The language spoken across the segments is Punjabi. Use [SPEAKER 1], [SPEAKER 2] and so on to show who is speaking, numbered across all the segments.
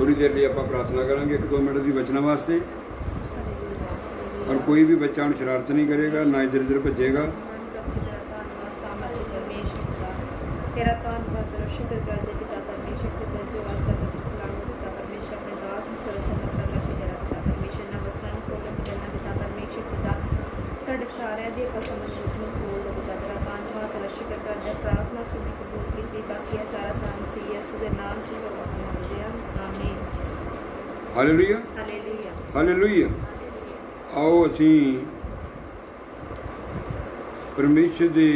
[SPEAKER 1] ਥੋੜੀ ਦੇਰ ਲਈ ਆਪਾਂ ਪ੍ਰਾਰਥਨਾ ਕਰਾਂਗੇ ਇੱਕ ਦੋ ਮਿੰਟ ਦੀ ਬਚਣਾ ਵਾਸਤੇ। ਔਰ ਕੋਈ ਵੀ ਬੱਚਾ ਹੁਣ ਸ਼ਰਾਰਤ ਨਹੀਂ ਕਰੇਗਾ, ਨਾ ਇਧਰ ਇਧਰ ਭੱਜੇਗਾ।
[SPEAKER 2] ਤੇਰਾ ਧੰਨਵਾਦ ਕਰੋ ਸ਼ੁਕਰ ਕਰਦੇ ਪਿਤਾ ਪਰਮੇਸ਼ਰ ਪਿਤਾ ਜੋ ਅੱਜ ਦਾ ਬਚਨ ਕਲਾਮ ਪਿਤਾ ਪਰਮੇਸ਼ਰ, ਆਪਣੇ ਦਾਸ ਨੂੰ ਸਰਵ ਦਾ ਤੇਰਾ ਪਿਤਾ ਪਰਮੇਸ਼ਰ ਨਾਲ ਵਚਨ ਨੂੰ ਖੋਲ੍ਹ ਕੇ ਪਿਤਾ ਪਰਮੇਸ਼ਰ, ਪਿਤਾ ਸਾਡੇ ਸਾਰਿਆਂ ਦੀ ਕਸਮ ਨੂੰ ਨੂੰ ਖੋਲ ਪਿਤਾ ਤੇਰਾ ਧੰਨਵਾਦ ਕਰੋ ਸ਼ੁਕਰ ਕਰਦੇ ਪ੍ਰਾਰਥਨਾ ਸੁਣੀ ਕਬੂਲ ਕੀਤੀ, ਬਾਕੀ ਇਹ ਸਾਰਾ ਸਾਮ ਸੀ, ਯਿਸੂ ਦੇ ਨਾਮ ਚ ਜੋ ਮੰਗਦੇ
[SPEAKER 1] ਹਾਲੇਲੂਇਆ
[SPEAKER 2] ਹਾਲੇਲੂਇਆ
[SPEAKER 1] ਹਾਲੇਲੂਇਆ ਆਓ ਅਸੀਂ ਪਰਮੇਸ਼ਰ ਦੇ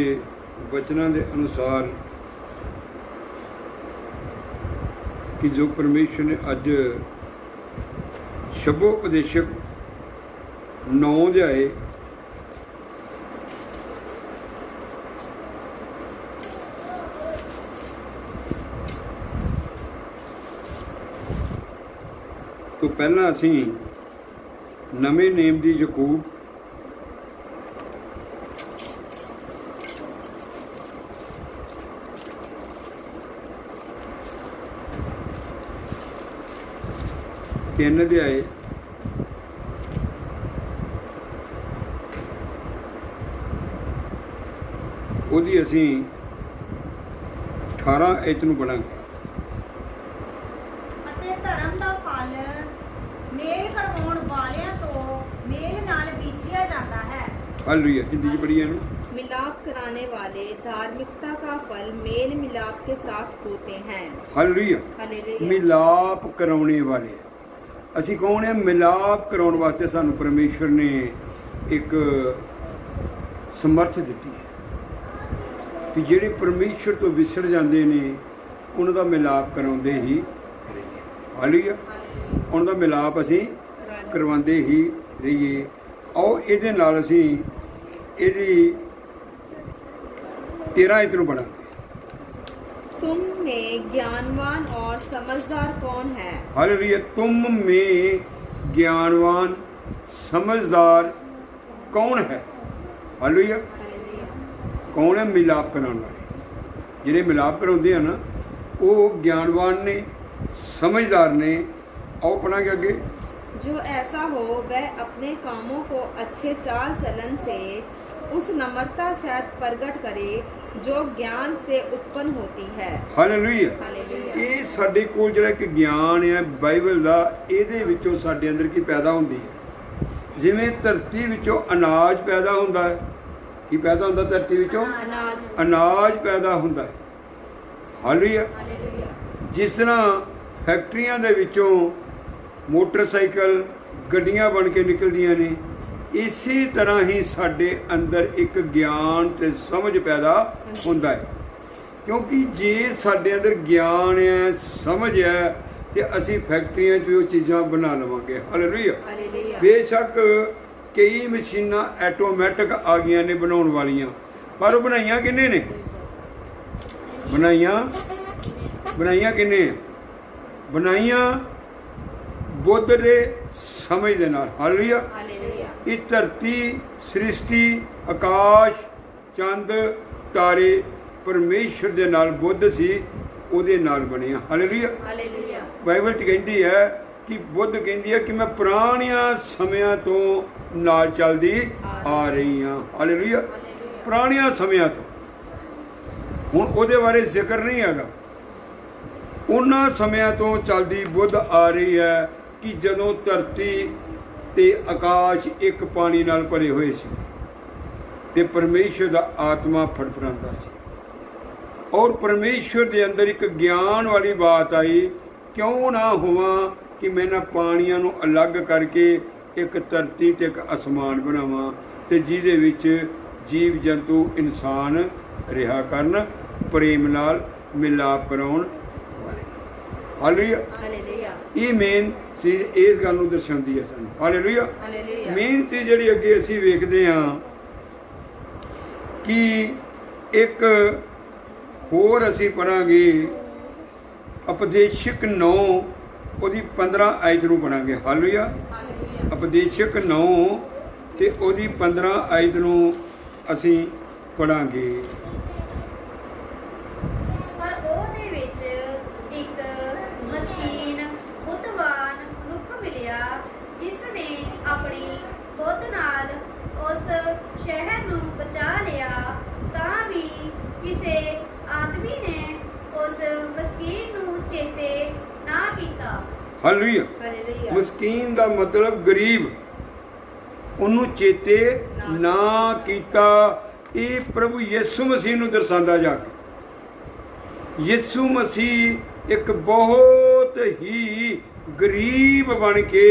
[SPEAKER 1] ਵਚਨਾਂ ਦੇ ਅਨੁਸਾਰ ਕਿ ਜੋ ਪਰਮੇਸ਼ਰ ਨੇ ਅੱਜ ਸ਼ਬੋ ਉਪਦੇਸ਼ਕ 9 ਅਧਿਆਏ ਤੋਂ ਪਹਿਲਾਂ ਅਸੀਂ ਨਵੇਂ ਨੇਮ ਦੀ ਯਕੂਬ ਤਿੰਨ ਅਧਿਆਏ ਉਹਦੀ ਅਸੀਂ 18 ਐਤ ਨੂੰ ਪੜਾਂਗੇ
[SPEAKER 3] ਅਤੇ ਧਰਮ ਦਾ ਫਲ ਮੇਲ ਕਰਵਾਉਣ ਵਾਲਿਆਂ ਤੋਂ ਮੇਲ ਨਾਲ ਬੀਜਿਆ ਜਾਂਦਾ ਹੈ
[SPEAKER 1] ਹਾਲੇਲੂਇਆ ਹਿੰਦੀ ਚ ਪੜੀਏ ਇਹਨੂੰ
[SPEAKER 2] मिलाप कराने वाले धार्मिकता का फल मेल मिलाप के साथ होते हैं
[SPEAKER 1] ਹਾਲੇਲੂਇਆ
[SPEAKER 2] हालेलुया
[SPEAKER 1] ਮਿਲਾਪ ਕਰਾਉਣੇ ਵਾਲੇ ਅਸੀਂ ਕੌਣ ਹੈ ਮਿਲਾਪ ਕਰਾਉਣ ਵਾਸਤੇ ਸਾਨੂੰ ਪਰਮੇਸ਼ਵਰ ਨੇ ਇੱਕ ਸਮਰਥ ਦਿੱਤੀ ਹੈ ਕਿ ਜਿਹੜੇ ਪਰਮੇਸ਼ਵਰ ਤੋਂ ਵਿਸਰ ਜਾਂਦੇ ਨੇ ਉਹਨਾਂ ਦਾ ਮਿਲਾਪ ਕਰਾਉਂਦੇ ਹੀ ਰਹੀਏ ਹਾਲੇਲੂਇਆ ਉਹਨਾਂ ਦਾ ਮਿਲਾਪ ਅਸੀਂ ਕਰਵਾਉਂਦੇ ਹੀ ਰਹੀਏ ਆਓ ਇਹਦੇ ਨਾਲ ਅਸੀਂ ਇਹਦੀ 13 ਇਤ ਨੂੰ ਪੜਾਂਗੇ
[SPEAKER 2] तुम में ज्ञानवान और समझदार कौन है
[SPEAKER 1] हालेलुया तुम में ज्ञानवान समझदार कौन है ਹਾਲੇਲੂਇਆ ਕੌਣ ਹੈ ਮਿਲਾਪ ਕਰਾਉਣ ਵਾਲੇ ਜਿਹੜੇ ਮਿਲਾਪ ਕਰਾਉਂਦੇ ਆ ਨਾ ਉਹ ਗਿਆਨਵਾਨ ਨੇ ਸਮਝਦਾਰ ਨੇ ਆਓ ਪੜਾਂਗੇ ਅੱਗੇ
[SPEAKER 2] जो ऐसा हो वह अपने कामों को अच्छे चाल चलन से उस नम्रता से प्रकट करे जो ज्ञान से उत्पन्न होती है
[SPEAKER 1] ਹਾਲੇਲੂਇਆ
[SPEAKER 2] हालेलुया
[SPEAKER 1] ਇਹ ਸਾਡੇ ਕੋਲ ਜਿਹੜਾ ਇੱਕ ਗਿਆਨ ਹੈ ਬਾਈਬਲ ਦਾ ਇਹਦੇ ਵਿੱਚੋਂ ਸਾਡੇ ਅੰਦਰ ਕੀ ਪੈਦਾ ਹੁੰਦੀ ਹੈ ਜਿਵੇਂ ਧਰਤੀ ਵਿੱਚੋਂ ਅਨਾਜ ਪੈਦਾ ਹੁੰਦਾ ਹੈ ਕੀ ਪੈਦਾ ਹੁੰਦਾ ਧਰਤੀ ਵਿੱਚੋਂ
[SPEAKER 2] अनाज
[SPEAKER 1] ਅਨਾਜ ਪੈਦਾ ਹੁੰਦਾ ਹੈ ਹਾਲੇਲੂਇਆ
[SPEAKER 2] हालेलुया
[SPEAKER 1] ਜਿਸ ਤਰ੍ਹਾਂ ਫੈਕਟਰੀਆਂ ਦੇ ਵਿੱਚੋਂ ਮੋਟਰਸਾਈਕਲ ਗੱਡੀਆਂ ਬਣ ਕੇ ਨਿਕਲਦੀਆਂ ਨੇ ਇਸੇ ਤਰ੍ਹਾਂ ਹੀ ਸਾਡੇ ਅੰਦਰ ਇੱਕ ਗਿਆਨ ਤੇ ਸਮਝ ਪੈਦਾ ਹੁੰਦਾ ਹੈ। ਕਿਉਂਕਿ ਜੇ ਸਾਡੇ ਅੰਦਰ ਗਿਆਨ ਹੈ ਸਮਝ ਹੈ ਤੇ ਅਸੀਂ ਫੈਕਟਰੀਆਂ 'ਚ ਵੀ ਉਹ ਚੀਜ਼ਾਂ ਬਣਾ ਲਵਾਂਗੇ। ਹਾਲੇਲੂਇਆ ਬੇਸ਼ੱਕ ਕਈ ਮਸ਼ੀਨਾਂ ਆਟੋਮੈਟਿਕ ਆ ਗਈਆਂ ਨੇ ਬਣਾਉਣ ਵਾਲੀਆਂ। ਪਰ ਉਹ ਬਣਾਈਆਂ ਕਿੰਨੇ ਨੇ? ਬਣਾਈਆਂ? ਬਣਾਈਆਂ ਕਿੰਨੇ? ਬਣਾਈਆਂ ਬੁੱਧ ਦੇ ਸਮਝ ਦੇ ਨਾਲ। ਹਾਲੇਲੂਇਆ ਇਹ ਧਰਤੀ ਸ੍ਰਿਸ਼ਟੀ ਆਕਾਸ਼ ਚੰਦ ਤਾਰੇ ਪਰਮੇਸ਼ਰ ਦੇ ਨਾਲ ਬੁੱਧ ਸੀ ਉਹਦੇ ਨਾਲ ਬਣਿਆ ਹਾਲੇਲੂਇਆ
[SPEAKER 2] ਹਾਲੇਲੂਇਆ
[SPEAKER 1] ਬਾਈਬਲ 'ਚ ਕਹਿੰਦੀ ਹੈ ਕਿ ਬੁੱਧ ਕਹਿੰਦੀ ਹੈ ਕਿ ਮੈਂ ਪੁਰਾਣਿਆਂ ਸਮਿਆਂ ਤੋਂ ਨਾਲ ਚੱਲਦੀ ਆ ਰਹੀ ਹਾਂ। ਹਾਲੇਲੂਇਆ ਪੁਰਾਣਿਆਂ ਸਮਿਆਂ ਤੋਂ। ਹੁਣ ਉਹਦੇ ਬਾਰੇ ਜ਼ਿਕਰ ਨਹੀਂ ਹੈਗਾ। ਉਹਨਾਂ ਸਮਿਆਂ ਤੋਂ ਚੱਲਦੀ ਬੁੱਧ ਆ ਰਹੀ ਹੈ। ਕਿ ਜਦੋਂ ਧਰਤੀ ਤੇ ਆਕਾਸ਼ ਇੱਕ ਪਾਣੀ ਨਾਲ ਭਰੇ ਹੋਏ ਸੀ ਤੇ ਪਰਮੇਸ਼ਰ ਦਾ ਆਤਮਾ ਫੜਫੜਾਉਂਦਾ ਸੀ। ਔਰ ਪਰਮੇਸ਼ਵਰ ਦੇ ਅੰਦਰ ਇੱਕ ਗਿਆਨ ਵਾਲੀ ਬਾਤ ਆਈ, ਕਿਉਂ ਨਾ ਹੋਵਾਂ ਕਿ ਮੈਂ ਨਾ ਪਾਣੀਆਂ ਨੂੰ ਅਲੱਗ ਕਰਕੇ ਇੱਕ ਧਰਤੀ ਤੇ ਇੱਕ ਅਸਮਾਨ ਬਣਾਵਾਂ ਤੇ ਜਿਹਦੇ ਵਿੱਚ ਜੀਵ ਜੰਤੂ ਇਨਸਾਨ ਰਿਹਾ ਕਰਨ, ਪ੍ਰੇਮ ਨਾਲ ਮਿਲਾਪ ਕਰਾਉਣ ਹਾਲੇਲੂਇਆ
[SPEAKER 2] ਹਾਲੇਲੂਇਆ
[SPEAKER 1] ਇਹ ਮੇਨ ਚੀਜ਼ ਇਸ ਗੱਲ ਨੂੰ ਦਰਸਾਉਂਦੀ ਹੈ ਸਾਨੂੰ। ਹਾਲੇਲੂਇਆ
[SPEAKER 2] ਹਾਲੇਲੂਇਆ
[SPEAKER 1] ਮੇਨ ਚੀਜ਼ ਜਿਹੜੀ ਅੱਗੇ ਅਸੀਂ ਵੇਖਦੇ ਹਾਂ ਕਿ ਇੱਕ ਹੋਰ ਅਸੀਂ ਪੜਾਂਗੇ ਉਪਦੇਸ਼ਕ 9 ਉਹਦੀ 15 ਆਇਤ ਨੂੰ ਪੜਾਂਗੇ ਹਾਲੇਲੂਇਆ ਉਪਦੇਸ਼ਕ 9 ਤੇ ਉਹਦੀ 15 ਆਇਤ ਨੂੰ ਅਸੀਂ ਪੜਾਂਗੇ ਹਾਲੇਲੂਇਆ। ਮਸਕੀਨ ਦਾ ਮਤਲਬ ਗਰੀਬ। ਉਹਨੂੰ ਚੇਤੇ ਨਾ ਕੀਤਾ। ਇਹ ਪ੍ਰਭੂ ਯਿਸੂ ਮਸੀਹ ਨੂੰ ਦਰਸਾਉਂਦਾ ਜਾ ਕੇ। ਯਿਸੂ ਮਸੀਹ ਇੱਕ ਬਹੁਤ ਹੀ ਗਰੀਬ ਬਣ ਕੇ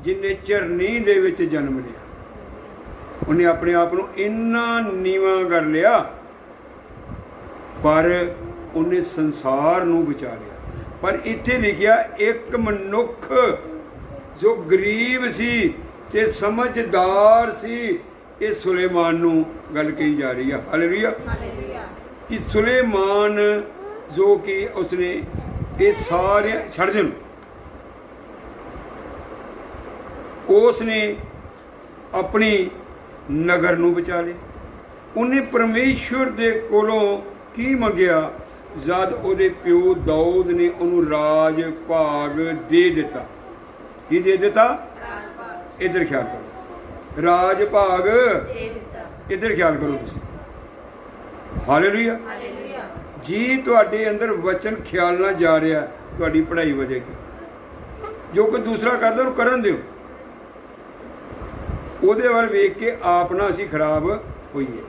[SPEAKER 1] ਜਿਨੇ ਚਰਨੀ ਦੇ ਵਿੱਚ ਜਨਮ ਲਿਆ। ਉਹਨੇ ਆਪਣੇ ਆਪ ਨੂੰ ਇੰਨਾ ਨੀਵਾਂ ਕਰ ਲਿਆ। ਪਰ ਉਹਨੇ ਸੰਸਾਰ ਨੂੰ ਬਚਾ ਲਿਆ ਪਰ ਇੱਥੇ ਲਿਖਿਆ ਇੱਕ ਮਨੁੱਖ ਜੋ ਗਰੀਬ ਸੀ ਤੇ ਸਮਝਦਾਰ ਸੀ ਇਹ ਸੁਲੇਮਾਨ ਨੂੰ ਗੱਲ ਕਹੀ ਜਾ ਰਹੀ ਹਾਲੇਲੂਇਆ
[SPEAKER 3] ਹਾਲੇਲੂਇਆ
[SPEAKER 1] ਕਿ ਸੁਲੇਮਾਨ ਜੋ ਕਿ ਉਸਨੇ ਇਹ ਸਾਰੇ ਛੱਡ ਦੇਣ। ਉਸ ਨੇ ਆਪਣੀ ਨਗਰ ਨੂੰ ਬਚਾ ਲਿਆ। ਉਹਨੇ ਪਰਮੇਸ਼ਵਰ ਦੇ ਕੋਲੋਂ ਕੀ ਮੰਗਿਆ? ਜਦ ਉਹਦੇ ਪਿਓ ਦਾਊਦ ਨੇ ਉਹਨੂੰ ਰਾਜ ਭਾਗ ਦੇ ਦਿੱਤਾ। ਕੀ ਦੇ ਦਿੱਤਾ? ਇਧਰ ਖਿਆਲ ਕਰੋ। ਰਾਜ ਭਾਗ
[SPEAKER 2] ਇਹ ਦਿੱਤਾ।
[SPEAKER 1] ਇਧਰ ਖਿਆਲ ਕਰੋ ਤੁਸੀਂ। ਹਾਲੇਲੂਇਆ।
[SPEAKER 3] ਹਾਲੇਲੂਇਆ।
[SPEAKER 1] ਜੀ ਤੁਹਾਡੇ ਅੰਦਰ ਵਚਨ ਖਿਆਲ ਨਾਲ ਜਾ ਰਿਹਾ ਤੁਹਾਡੀ ਪੜ੍ਹਾਈ ਵਧੇਗੀ। ਜੋ ਕੋਈ ਦੂਸਰਾ ਕਰਦਾ ਉਹਨੂੰ ਕਰਨ ਦਿਓ। ਉਹਦੇ ਵੱਲ ਵੇਖ ਕੇ ਆਪ ਨਾ ਅਸੀਂ ਖਰਾਬ ਹੋਈਏ।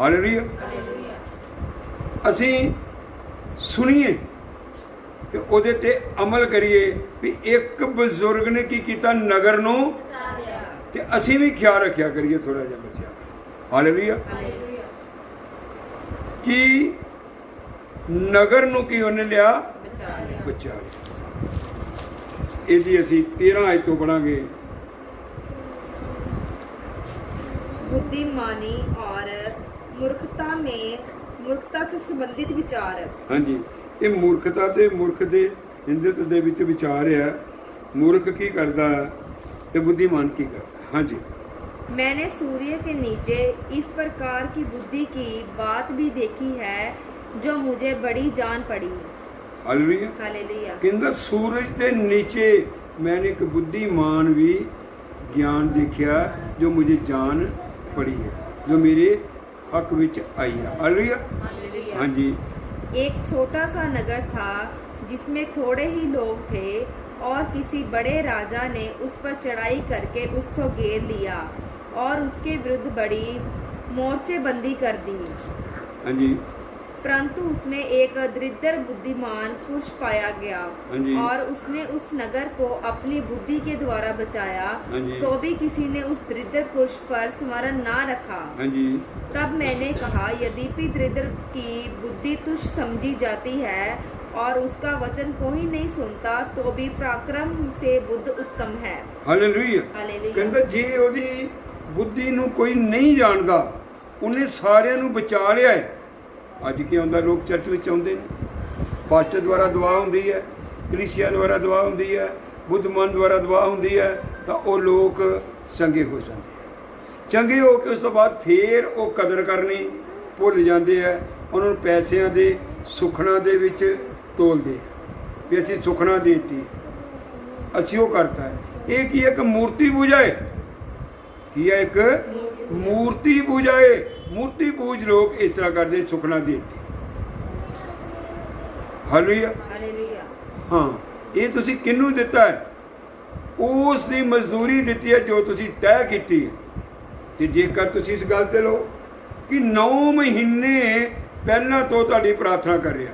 [SPEAKER 1] ਹਾਲੇਲੂਇਆ।
[SPEAKER 3] ਹਾਲੇਲੂਇਆ।
[SPEAKER 1] ਅਸੀਂ ਸੁਣੀਏ ਤੇ ਉਹਦੇ ਤੇ ਅਮਲ ਕਰੀਏ ਵੀ ਇੱਕ ਬਜ਼ੁਰਗ ਨੇ ਕੀ ਕੀਤਾ ਨਗਰ ਨੂੰ ਤੇ ਅਸੀਂ ਵੀ ਖਿਆਲ ਰੱਖਿਆ ਕਰੀਏ ਥੋੜਾ ਜਿਹਾ ਬੱਚਿਆਂ ਦਾ। ਹਾਲੇਲੂਇਆ
[SPEAKER 3] ਹਾਲੇਲੂਇਆ
[SPEAKER 1] ਕਿ ਨਗਰ ਨੂੰ ਕੀ ਉਹਨੇ ਲਿਆ
[SPEAKER 3] ਬਚਾ ਲਿਆ
[SPEAKER 1] ਬੱਚਾ ਇਹਦੀ ਅਸੀਂ 13 ਆਇਤ ਤੋਂ ਪੜਾਂਗੇ
[SPEAKER 2] बुद्धिमानी और मूर्खता में ਮੂਰਖਤਾ ਸੇ ਸੰਬੰਧਿਤ ਵਿਚਾਰ ਹੈ।
[SPEAKER 1] ਹਾਂਜੀ। ਇਹ ਮੂਰਖਤਾ ਤੇ ਮੂਰਖ ਦੇ ਹਿੰਦੂਤ ਦੇ ਵਿੱਚ ਵਿਚਾਰ ਹੈ। ਮੂਰਖ ਕੀ ਕਰਦਾ ਤੇ ਬੁੱਧੀਮਾਨ ਕੀ ਕਰਦਾ ਹਾਂਜੀ।
[SPEAKER 2] मैंने सूर्य के नीचे इस प्रकार की बुद्धि की बात भी देखी है जो मुझे बड़ी जान पड़ी।
[SPEAKER 1] Hallelujah
[SPEAKER 2] hallelujah.
[SPEAKER 1] ਕਹਿੰਦਾ ਸੂਰਜ ਦੇ ਨੀਚੇ ਮੈਨੇ ਇੱਕ ਬੁੱਧੀਮਾਨ ਵੀ ਗਿਆਨ ਦੇਖਿਆ ਜੋ ਮੁਝੇ ਜਾਣ ਪੜੀ ਹੈ ਜੋ ਮੇਰੇ ਹੱਕ ਵਿੱਚ ਆਈ ਹੈ ਹਾਲੇਲੂਇਆ
[SPEAKER 3] ਹਾਲੇਲੂਇਆ
[SPEAKER 1] ਹਾਂਜੀ
[SPEAKER 2] एक छोटा सा नगर था जिसमें थोड़े ही लोग थे और किसी बड़े राजा ने उस पर चढ़ाई करके उसको घेर लिया और उसके विरुद्ध बड़ी मोर्चेबंदी कर दी
[SPEAKER 1] ਹਾਂਜੀ
[SPEAKER 2] परंतु उसमें एक दरिद्र बुद्धिमान पुरुष पाया गया
[SPEAKER 1] हाँ जी।
[SPEAKER 2] और उसने उस नगर को अपनी बुद्धि के द्वारा बचाया
[SPEAKER 1] हाँ जी।
[SPEAKER 2] तो भी किसी ने उस दरिद्र पुरुष पर स्मरण ना रखा
[SPEAKER 1] ਹਾਂਜੀ
[SPEAKER 2] तब मैंने कहा यद्यपि दरिद्र की बुद्धि तुच्छ समझी जाती है और उसका वचन कोई नहीं सुनता तो भी पराक्रम से बुद्ध उत्तम है
[SPEAKER 1] ਹਾਲੇਲੂਇਆ
[SPEAKER 2] हालेलुया
[SPEAKER 1] ਕਹਿੰਦਾ ਜੇ ਉਹਦੀ ਬੁੱਧੀ ਨੂੰ ਕੋਈ ਨਹੀਂ ਜਾਣਦਾ ਉਹਨੇ ਸਾਰਿਆਂ ਨੂੰ ਬਚਾ ਲਿਆ ਹੈ ਅੱਜ ਕੀ ਹੁੰਦਾ, ਲੋਕ ਚਰਚ ਵਿੱਚ ਆਉਂਦੇ ਨੇ। ਪਾਸਟਰ ਦੁਆਰਾ ਦੁਆ ਹੁੰਦੀ ਹੈ, ਕਲੀਸਿਆ ਦੁਆਰਾ ਦੁਆ ਹੁੰਦੀ ਹੈ ਬੁੱਧਮਨ ਦੁਆਰਾ ਦੁਆ ਹੁੰਦੀ ਹੈ, ਤਾਂ ਉਹ ਲੋਕ ਚੰਗੇ ਹੋ ਜਾਂਦੇ ਚੰਗੇ ਹੋ ਕੇ ਉਸ ਤੋਂ ਬਾਅਦ ਫੇਰ ਉਹ ਕਦਰ ਕਰਨੀ ਭੁੱਲ ਜਾਂਦੇ ਆ, ਉਹਨਾਂ ਨੂੰ ਪੈਸਿਆਂ ਦੇ, ਸੁਖਣਾ ਦੇ ਵਿੱਚ ਤੋਲਦੇ ਆ ਵੀ ਅਸੀਂ ਸੁਖਣਾ ਦੇਤੀ। ਅਸੀਂ ਉਹ ਕਰਤਾ ਹੈ। ਇਹ ਕੀ ਇੱਕ ਮੂਰਤੀ ਪੂਜਾ ਹੈ ਕੀ ਹੈ ਇੱਕ? ਮੂਰਤੀ ਪੂਜਾ ਹੈ ਮੂਰਤੀ ਪੂਜ ਲੋਕ ਇਸ ਤਰ੍ਹਾਂ ਕਰਦੇ ਸੁਖਣਾ ਦੇ ਹਾਲੇਲੂਇਆ
[SPEAKER 2] ਹਾਲੇਲੂਇਆ
[SPEAKER 1] ਹਾਂ ਇਹ ਤੁਸੀਂ ਕਿੰਨੂੰ ਦਿੱਤਾ ਹੈ? ਉਸ ਦੀ ਮਜ਼ਦੂਰੀ ਦਿੱਤੀ ਹੈ ਜੋ ਤੁਸੀਂ ਤੈਅ ਕੀਤੀ ਹੈ। ਤੇ ਜੇਕਰ ਤੁਸੀਂ ਇਸ ਗੱਲ ਤੇ ਲੋ ਕਿ 9 ਮਹੀਨੇ ਪਹਿਲਾਂ ਤੋਂ ਤੁਹਾਡੀ ਪ੍ਰਾਰਥਨਾ ਕਰ ਰਿਹਾ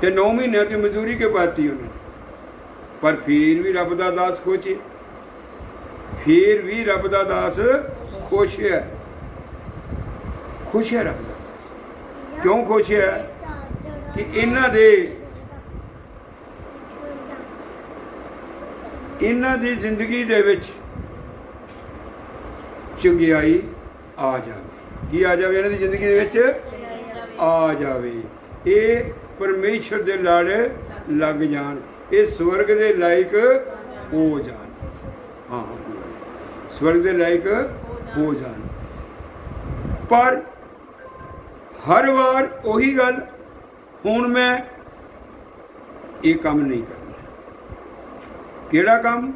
[SPEAKER 1] ਤੇ 9 ਮਹੀਨੇ ਦੀ ਮਜ਼ਦੂਰੀ ਕੇ ਪਾਤੀ ਉਹਨੇ? ਪਰ ਫਿਰ ਵੀ ਰੱਬ ਦਾ ਦਾਸ ਖੁਸ਼ ਹੈ। ਫਿਰ ਵੀ ਰੱਬ ਦਾ ਦਾਸ ਖੁਸ਼ ਹੈ। ਖੁਸ਼ ਹੈ ਰੱਬ ਦਾ ਕਿਉਂ ਖੁਸ਼ ਹੈ? ਕਿ ਇਹਨਾਂ ਦੇ ਇਹਨਾਂ ਦੀ ਜ਼ਿੰਦਗੀ ਦੇ ਵਿੱਚ ਚੰਗਿਆਈ ਆ ਜਾਵੇ। ਕੀ ਆ ਜਾਵੇ ਇਹਨਾਂ ਦੀ ਜ਼ਿੰਦਗੀ ਦੇ ਵਿੱਚ? ਆ ਜਾਵੇ। ਇਹ ਪਰਮੇਸ਼ਰ ਦੇ ਲੜ ਲੱਗ ਜਾਣ। ਇਹ ਸਵਰਗ ਦੇ ਲਾਇਕ ਹੋ ਜਾਣ। ਹਾਂ। ਸਵਰਗ ਦੇ ਲਾਇਕ ਹੋ ਜਾਣ। ਪਰ ਹਰ ਵਾਰ ਉਹੀ ਗੱਲ, ਹੁਣ ਮੈਂ ਇਹ ਕੰਮ ਨਹੀਂ ਕਰਨਾ। ਕਿਹੜਾ ਕੰਮ?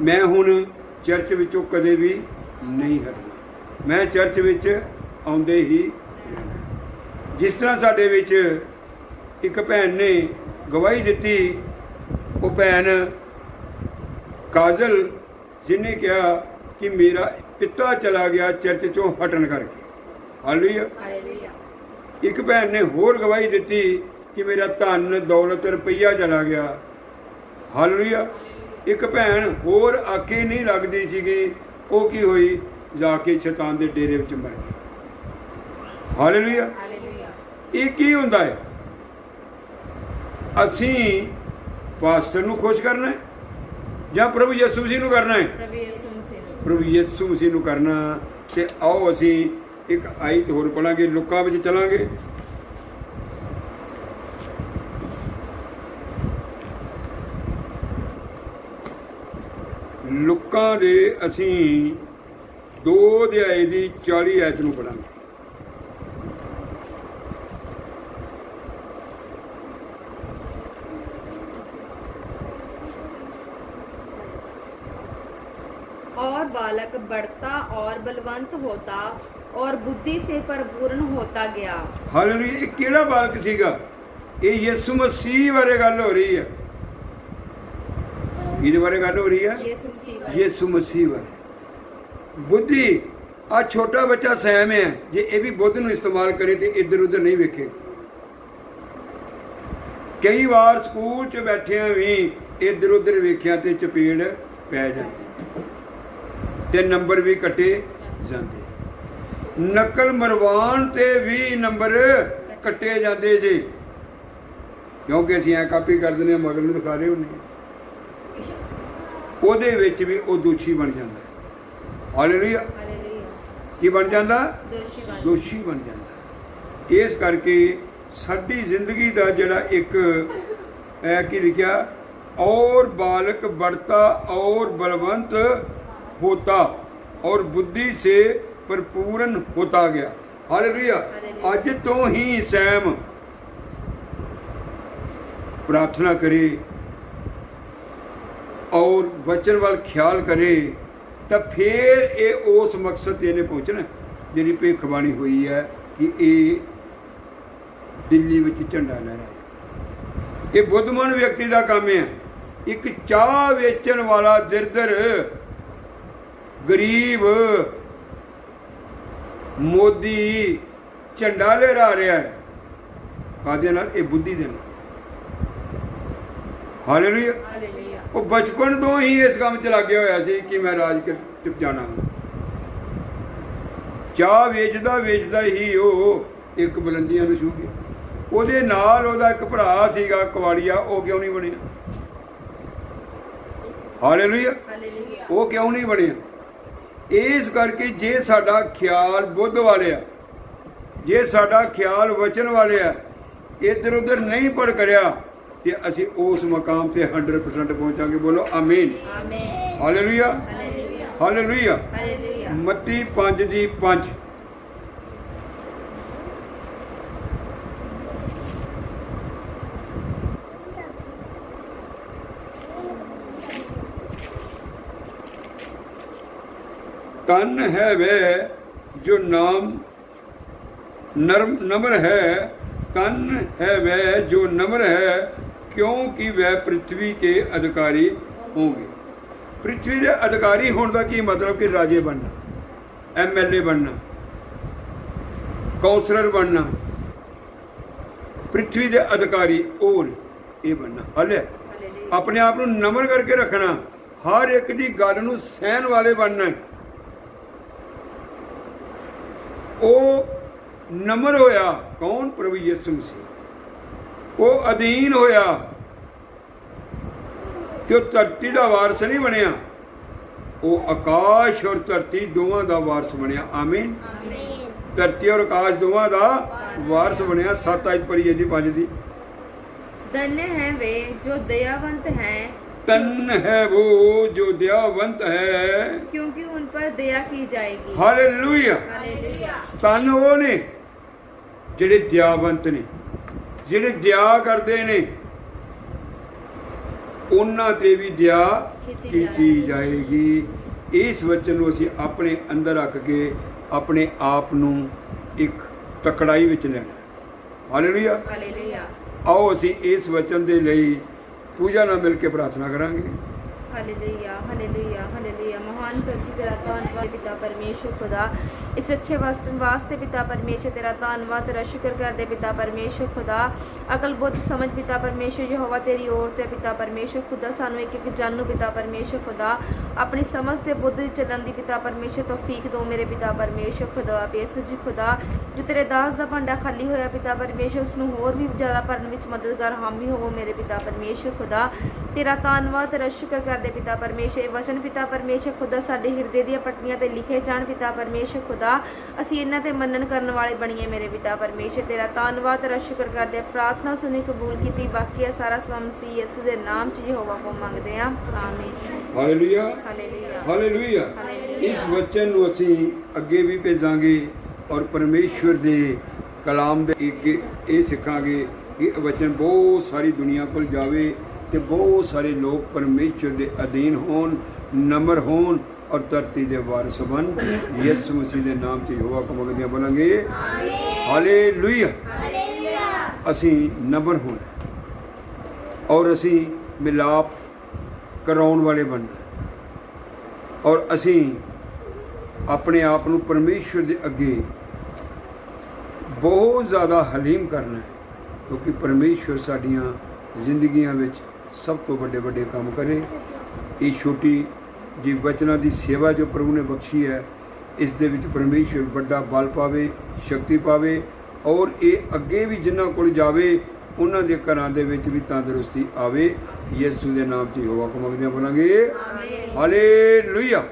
[SPEAKER 1] ਮੈਂ ਹੁਣ ਚਰਚ ਵਿੱਚੋਂ ਕਦੇ ਵੀ ਨਹੀਂ ਹਟਣਾ। ਮੈਂ ਚਰਚ ਵਿੱਚ ਆਉਂਦੇ ਹੀ ਜਿਸ ਤਰ੍ਹਾਂ ਸਾਡੇ ਵਿੱਚ ਇੱਕ ਭੈਣ ਨੇ ਗਵਾਹੀ ਦਿੱਤੀ, ਉਹ ਭੈਣ ਕਾਜ਼ਲ, ਜਿਹਨੇ ਕਿਹਾ ਕਿ ਮੇਰਾ ਪਿਤਾ ਚਲਾ ਗਿਆ ਚਰਚ ਚੋਂ ਹਟਣ ਕਰਕੇ। ਹਾਲੇਲੂਇਆ।
[SPEAKER 2] ਹਾਲੇਲੂਇਆ।
[SPEAKER 1] ਇੱਕ ਭੈਣ ਨੇ ਹੋਰ ਗਵਾਹੀ ਦਿੱਤੀ ਕਿ ਮੇਰਾ ਧਨ ਦੌਲਤ ਰੁਪਈਆ ਚਲਾ ਗਿਆ। ਹਾਲੇਲੂਇਆ। ਇੱਕ ਭੈਣ ਹੋਰ ਆਕੇ ਨਹੀਂ ਲੱਗਦੀ ਸੀਗੀ ਉਹ ਕੀ ਹੋਈ? ਜਾ ਕੇ ਸ਼ੈਤਾਨ ਦੇ ਡੇਰੇ ਵਿੱਚ ਮਰ ਗਈ। ਹਾਲੇਲੂਇਆ।
[SPEAKER 2] ਹਾਲੇਲੂਇਆ।
[SPEAKER 1] ਇਹ ਕੀ ਹੁੰਦਾ ਹੈ? ਅਸੀਂ ਪਾਸਟਰ ਨੂੰ ਖੁਸ਼ ਕਰਨਾ ਹੈ ਜਾਂ ਪ੍ਰਭੂ ਯਿਸੂ ਮਸੀਹ ਨੂੰ ਕਰਨਾ ਹੈ?
[SPEAKER 2] ਪ੍ਰਭੂ ਯਿਸੂ ਮਸੀਹ ਨੂੰ।
[SPEAKER 1] ਪ੍ਰਭੂ ਯਿਸੂ ਮਸੀਹ ਨੂੰ ਕਰਨਾ ਤੇ ਆਓ ਅਸੀਂ ਇੱਕ ਆਇਤ ਹੋਰ ਪੜਾਂਗੇ ਲੁਕਾ ਵਿੱਚ ਚਲਾਂਗੇ ਲੁਕਾ ਦੇ ਅਸੀਂ 2 ਅਧਿਆਏ ਦੀ 40 ਐਤ ਨੂੰ ਪੜਾਂਗੇ
[SPEAKER 2] और बालक बढ़ता और बलवंत होता और बुद्धि से परिपूर्ण होता गया
[SPEAKER 1] ਹਾਲੇਲੂਇਆ ਇਹ ਕਿਹੜਾ ਬਾਲਕ ਸੀਗਾ ਇਹ ਯਿਸੂ ਮਸੀਹ ਬਾਰੇ ਗੱਲ ਹੋ ਰਹੀ ਹੈ ਇਹਦੇ ਬਾਰੇ ਗੱਲ ਹੋ ਰਹੀ ਹੈ
[SPEAKER 2] यीशु मसीह वाले।
[SPEAKER 1] ਯਿਸੂ ਮਸੀਹ ਬਾਰੇ ਬੁੱਧੀ ਆ ਛੋਟਾ ਬੱਚਾ ਸੈਮ ਹੈ ਜੇ ਇਹ ਵੀ ਬੁੱਧ ਨੂੰ ਇਸਤੇਮਾਲ ਕਰੇ ਤੇ ਇੱਧਰ ਉੱਧਰ ਨਹੀਂ ਵੇਖੇ ਕਈ ਵਾਰ ਸਕੂਲ 'ਚ ਬੈਠਿਆਂ ਵੀ ਇੱਧਰ ਉੱਧਰ ਵੇਖਿਆ ਤੇ ਚਪੇੜ ਪੈ ਜਾਂਦੀ ਤੇ ਨੰਬਰ ਵੀ ਕੱਟੇ ਜਾਂਦੇ ਨਕਲ ਮਰਵਾਨ ਤੇ ਵੀ ਨੰਬਰ ਕੱਟੇ ਜਾਂਦੇ ਜੀ। ਕਿਉਂਕਿ ਅਸੀਂ ਐ ਕਾਪੀ ਕਰ ਦਿੰਦੇ ਮਗਰ ਨੂੰ ਦਿਖਾ ਰਹੇ ਹੁੰਦੇ ਉਹਦੇ ਵਿੱਚ ਵੀ ਉਹ ਦੋਸ਼ੀ ਬਣ ਜਾਂਦਾ ਹੈ। ਹਾਲੇਲੂਇਆ। ਕੀ ਬਣ ਜਾਂਦਾ? ਦੋਸ਼ੀ ਬਣ ਜਾਂਦਾ। ਇਸ ਕਰਕੇ ਸਾਡੀ ਜ਼ਿੰਦਗੀ ਦਾ ਜਿਹੜਾ ਇੱਕ ਐ ਕੀ ਲਿਖਿਆ? ਔਰ ਬਾਲਕ ਬੜਤਾ ਔਰ ਬਲਵੰਤ ਹੋਤਾ ਔਰ ਬੁੱਧੀ ਸੇ ਪਰਪੂਰਨ ਹੋਤਾ ਗਿਆ। ਹਾਲੇਲੂਇਆ ਅੱਜ ਤੋਂ ਹੀ ਸੈਮ ਪ੍ਰਾਰਥਨਾ ਕਰੇ ਔਰ ਬਚਨ ਵੱਲ ਖਿਆਲ ਕਰੇ ਤਾਂ ਫੇਰ ਇਹ ਉਸ ਮਕਸਦ ਤੇ ਇਹਨੇ ਪਹੁੰਚਣਾ ਜਿਹੜੀ ਭੇਖਬਾਣੀ ਹੋਈ ਹੈ ਕਿ ਇਹ ਦਿੱਲੀ ਵਿੱਚ ਝੰਡਾ ਲਹਿਰਾਏ ਇਹ ਬੁੱਧਮਾਨ ਵਿਅਕਤੀ ਦਾ ਕੰਮ ਹੈ। ਇੱਕ ਚਾਹ ਵੇਚਣ ਵਾਲਾ ਦਿਰਦਰ ਗਰੀਬ ਮੋਦੀ ਝੰਡਾ ਲਹਿਰਾ ਰਿਹਾ ਹੈ। ਕਾਦੇ ਨਾਲ? ਇਹ ਬੁੱਧੀ ਦੇ ਨਾਲ। ਹਾਲੇਲੂਇਆ। ਉਹ ਬਚਪਨ ਤੋਂ ਹੀ ਇਸ ਕੰਮ 'ਚ ਲੱਗਿਆ ਹੋਇਆ ਸੀ ਕਿ ਮੈਂ ਰਾਜ ਕਰ ਟਿਪ ਜਾਣਾ ਚਾਹ ਵੇਚਦਾ ਵੇਚਦਾ ਹੀ ਉਹ ਇੱਕ ਬੁਲੰਦੀਆਂ ਨੂੰ ਛੂਹ ਗਿਆ। ਉਹਦੇ ਨਾਲ ਉਹਦਾ ਇੱਕ ਭਰਾ ਸੀਗਾ ਕਵਾੜੀਆ ਉਹ ਕਿਉਂ ਨਹੀਂ ਬਣਿਆ? ਹਾਲੇਲੂਇਆ। ਉਹ ਕਿਉਂ ਨਹੀਂ ਬਣਿਆ? ਇਸ ਕਰਕੇ ਜੇ ਸਾਡਾ ਖਿਆਲ ਬੁੱਧ ਵਾਲੇ ਆ ਜੇ ਸਾਡਾ ਖਿਆਲ ਵਚਨ ਵਾਲੇ ਆ ਇੱਧਰ ਉੱਧਰ ਨਹੀਂ ਪੜ ਕਰਿਆ ਤੇ ਅਸੀਂ ਉਸ ਮਕਾਮ ਤੇ 100% ਪਹੁੰਚਾਂਗੇ। ਬੋਲੋ ਆਮੀਨ।
[SPEAKER 2] ਆਮੀਨ।
[SPEAKER 1] ਹਾਲੇਲੂਇਆ ਹਾਲੇਲੂਇਆ
[SPEAKER 2] ਹਾਲੇਲੂਇਆ
[SPEAKER 1] ਮੱਤੀ 5 ਦੀ 5 ਤਨ ਹੈ ਵੇ ਜੋ ਨਾਮ ਨਰਮ ਨਮਰ ਹੈ ਤਨ ਹੈ ਵੇ ਜੋ ਨਮਰ ਹੈ ਕਿਉਂਕਿ ਵੈ ਪ੍ਰਿਥਵੀ ਕੇ ਅਧਿਕਾਰੀ ਹੋਗੇ ਪ੍ਰਿਥਵੀ ਦੇ ਅਧਿਕਾਰੀ ਹੋਣ ਦਾ ਕੀ ਮਤਲਬ? ਕਿ ਰਾਜੇ ਬਣਨਾ ਐਮਐਲਏ ਬਣਨਾ ਕਾਉਂਸਲਰ ਬਣਨਾ ਪ੍ਰਿਥਵੀ ਦੇ ਅਧਿਕਾਰੀ ਉਹ ਇਹ ਬਣਨਾ। ਹਲੇ ਆਪਣੇ ਆਪ ਨੂੰ ਨਮਰ ਕਰਕੇ ਰੱਖਣਾ ਹਰ ਇੱਕ ਦੀ ਗੱਲ ਨੂੰ ਸਹਿਣ ਵਾਲੇ ਬਣਨਾ ਉਹ ਨਮਰ ਹੋਇਆ ਕੌਣ? ਪ੍ਰਭੂ ਯਿਸੂ ਮਸੀਹ। ਉਹ ਅਧੀਨ ਹੋਇਆ ਕਿ ਉਹ ਧਰਤੀ ਦਾ ਵਾਰਸ ਨਹੀਂ ਬਣਿਆ। ਉਹ ਆਕਾਸ਼ ਔਰ ਧਰਤੀ ਦੋਵਾਂ ਦਾ ਵਾਰਸ ਬਣਿਆ। ਆਮੀਨ। ਧਰਤੀ ਔਰ ਆਕਾਸ਼ ਦੋਵਾਂ ਦਾ ਵਾਰਸ ਬਣਿਆ। ਸੱਤ ਅਜ ਪੜੀ ਜੀ ਪੰਜ ਦੀ।
[SPEAKER 2] ਧਨ ਹੈ ਵੇ ਜੋ ਦਇਆਵੰਤ ਹੈ
[SPEAKER 1] ਤਨ ਹੈ ਉਹ ਜੋ ਦਇਆਵੰਤ ਹੈ
[SPEAKER 2] क्योंकि उन पर दया की जाएगी
[SPEAKER 1] ਹਾਲੇਲੂਇਆ
[SPEAKER 2] हालेलुया
[SPEAKER 1] ਤਨ ਉਹ ਨੇ ਜਿਹੜੇ ਦਇਆਵੰਤ ਨੇ ਜਿਹੜੇ ਦਇਆ ਕਰਦੇ ਨੇ ਉਹਨਾਂ ਤੇ ਵੀ ਦਇਆ
[SPEAKER 2] ਕੀਤੀ
[SPEAKER 1] ਕੀਤੀ ਜਾਏਗੀ ਇਸ ਵਚਨ ਨੂੰ ਅਸੀਂ ਆਪਣੇ ਅੰਦਰ ਰੱਖ ਕੇ ਆਪਣੇ ਆਪ ਨੂੰ ਇੱਕ ਤਕੜਾਈ ਵਿੱਚ ਲੈਣਾ ਹਾਲੇਲੂਇਆ
[SPEAKER 2] ਹਾਲੇਲੂਇਆ
[SPEAKER 1] ਆਓ ਅਸੀਂ ਇਸ ਵਚਨ ਦੇ ਲਈ ਪੂਜਾ ਨਾਲ ਮਿਲ ਕੇ ਪ੍ਰਾਰਥਨਾ ਕਰਾਂਗੇ।
[SPEAKER 2] ਹਾਲੇਲੂਇਆ ਹਾਲੇਲੂਇਆ ਹਾਲੇਲੂਇਆ ਮਹਾਨ ਪ੍ਰਭੂ ਜੀ, ਤੇਰਾ ਧੰਨਵਾਦ ਪਿਤਾ ਪਰਮੇਸ਼ਰ ਖੁਦਾ। ਇਸ ਅੱਛੇ ਵਸਤਨ ਵਾਸਤੇ ਪਿਤਾ ਪਰਮੇਸ਼ਰ, ਤੇਰਾ ਧੰਨਵਾਦ, ਤੇਰਾ ਸ਼ੁਕਰ ਕਰਦੇ ਪਿਤਾ ਪਰਮੇਸ਼ਰ ਖੁਦਾ। ਅਕਲ ਬੁੱਧ ਸਮਝ ਪਿਤਾ ਪਰਮੇਸ਼ਰ ਯਹੋਵਾ, ਤੇਰੀ ਓਰ ਤੇ ਪਿਤਾ ਪਰਮੇਸ਼ਰ ਖੁਦਾ। ਸਾਨੂੰ ਇੱਕ ਇੱਕ ਜਾਣੂ ਪਿਤਾ ਪਰਮੇਸ਼ਰ ਖੁਦਾ। ਆਪਣੀ ਸਮਝ ਤੇ ਬੁੱਧ ਚੱਲਣ ਦੀ ਪਿਤਾ ਪਰਮੇਸ਼ਰ ਤੌਫੀਕ ਦੋ ਮੇਰੇ ਪਿਤਾ ਪਰਮੇਸ਼ਰ ਖੁਦਾ ਬੇਸ ਜੀ ਖੁਦਾ। ਜੋ ਤੇਰੇ ਦਾਸ ਦਾ ਭਾਂਡਾ ਖਾਲੀ ਹੋਇਆ ਪਿਤਾ ਪਰਮੇਸ਼ਰ ਉਸ ਨੂੰ ਹੋਰ ਵੀ ਜ਼ਿਆਦਾ ਭਰਨ ਵਿੱਚ ਮਦਦਗਾਰ ਹਾਮੀ ਹੋਵੋ ਮੇਰੇ ਪਿਤਾ ਪਰਮੇਸ਼ਰ ਖੁਦਾ। ਤੇਰਾ ਧੰਨਵਾਦ, ਤੇਰਾ ਸ਼ੁਕਰ ਕਰਦੇ ਪਿਤਾ ਪਰਮੇਸ਼ਰ ਇਹ ਵਚਨ ਪਿਤਾ ਪਰਮੇਸ਼ਰ ਖੁਦਾ ਸਾਡੇ ਹਿਰਦੇ ਦੀਆਂ ਪਟੜੀਆਂ ਤੇ ਲਿਖੇ ਜਾਣ ਪਿਤਾ ਪਰਮੇਸ਼ਰ ਖੁਦਾ ਅਸੀਂ ਇਹਨਾਂ ਤੇ ਮੰਨਣ ਕਰਨ ਵਾਲੇ ਬਣੀਏ ਮੇਰੇ ਪਿਤਾ ਪਰਮੇਸ਼ਰ। ਤੇਰਾ ਧੰਨਵਾਦ ਤੇਰਾ ਸ਼ੁਕਰ ਕਰਦੇ ਪ੍ਰਾਰਥਨਾ ਸੁਣੀ ਕਬੂਲ ਕੀਤੀ ਬਾਕੀ ਇਹ ਸਾਰਾ ਸਵਮ ਸੀ ਯਿਸੂ ਦੇ ਨਾਮ ਚ ਯਹੋਵਾ ਕੋ ਮੰਗਦੇ ਹਾਂ ਆਮੀਨ।
[SPEAKER 1] Hallelujah
[SPEAKER 2] hallelujah
[SPEAKER 1] hallelujah
[SPEAKER 2] hallelujah.
[SPEAKER 1] ਇਸ ਵਚਨ ਨੂੰ ਅਸੀਂ ਅੱਗੇ ਵੀ ਭੇਜਾਂਗੇ ਔਰ ਪਰਮੇਸ਼ਵਰ ਦੇ ਕਲਾਮ ਦੇ ਅੱਗੇ ਇਹ ਸਿੱਖਾਂਗੇ ਕਿ ਇਹ ਵਚਨ ਬਹੁਤ ਸਾਰੀ ਦੁਨੀਆ ਕੋਲ ਜਾਵੇ ਤੇ ਬਹੁਤ ਸਾਰੇ ਲੋਕ ਪਰਮੇਸ਼ਵਰ ਦੇ ਅਧੀਨ ਹੋਣ ਨਮਰ ਹੋਣ ਔਰ ਧਰਤੀ ਦੇ ਵਾਰਿਸ ਬਣ। ਯਿਸੂ ਮਸੀਹ ਦੇ ਨਾਮ ਤੇ ਯਹੋਵਾ ਕੋ ਮੰਗਦੇ ਹਾਂ ਬੋਲਾਂਗੇ। ਹਾਲੇਲੂਇਆ ਅਸੀਂ ਨਮਰ ਹੋਣਾ। ਔਰ ਅਸੀਂ ਮਿਲਾਪ ਕਰਾਉਣ ਵਾਲੇ ਬਣਨਾ। ਔਰ ਅਸੀਂ ਆਪਣੇ ਆਪ ਨੂੰ ਪਰਮੇਸ਼ਵਰ ਦੇ ਅੱਗੇ ਬਹੁਤ ਜ਼ਿਆਦਾ ਹਲੀਮ ਕਰਨਾ ਕਿਉਂਕਿ ਪਰਮੇਸ਼ਵਰ ਸਾਡੀਆਂ ਜ਼ਿੰਦਗੀਆਂ ਵਿੱਚ ਸਭ ਤੋਂ ਵੱਡੇ ਵੱਡੇ ਕੰਮ ਕਰੇ। ਇਹ ਛੋਟੀ ਜੀ ਬਚਨਾਂ ਦੀ ਸੇਵਾ ਜੋ ਪ੍ਰਭੂ ਨੇ ਬਖਸ਼ੀ ਹੈ ਇਸ ਦੇ ਵਿੱਚ ਪਰਮੇਸ਼ਵਰ ਵੱਡਾ ਬਲ ਪਾਵੇ ਸ਼ਕਤੀ ਪਾਵੇ ਔਰ ਇਹ ਅੱਗੇ ਵੀ ਜਿਨ੍ਹਾਂ ਕੋਲ ਜਾਵੇ ਉਹਨਾਂ ਦੇ ਘਰਾਂ ਦੇ ਵਿੱਚ ਵੀ ਤੰਦਰੁਸਤੀ ਆਵੇ। ਯਿਸੂ ਦੇ ਨਾਮ ਤੇ ਹੋਵਾ ਕੋ ਮੰਗਦੇ ਹਾਂ ਬੋਲਾਂਗੇ ਹਾਲੇਲੂਇਆ।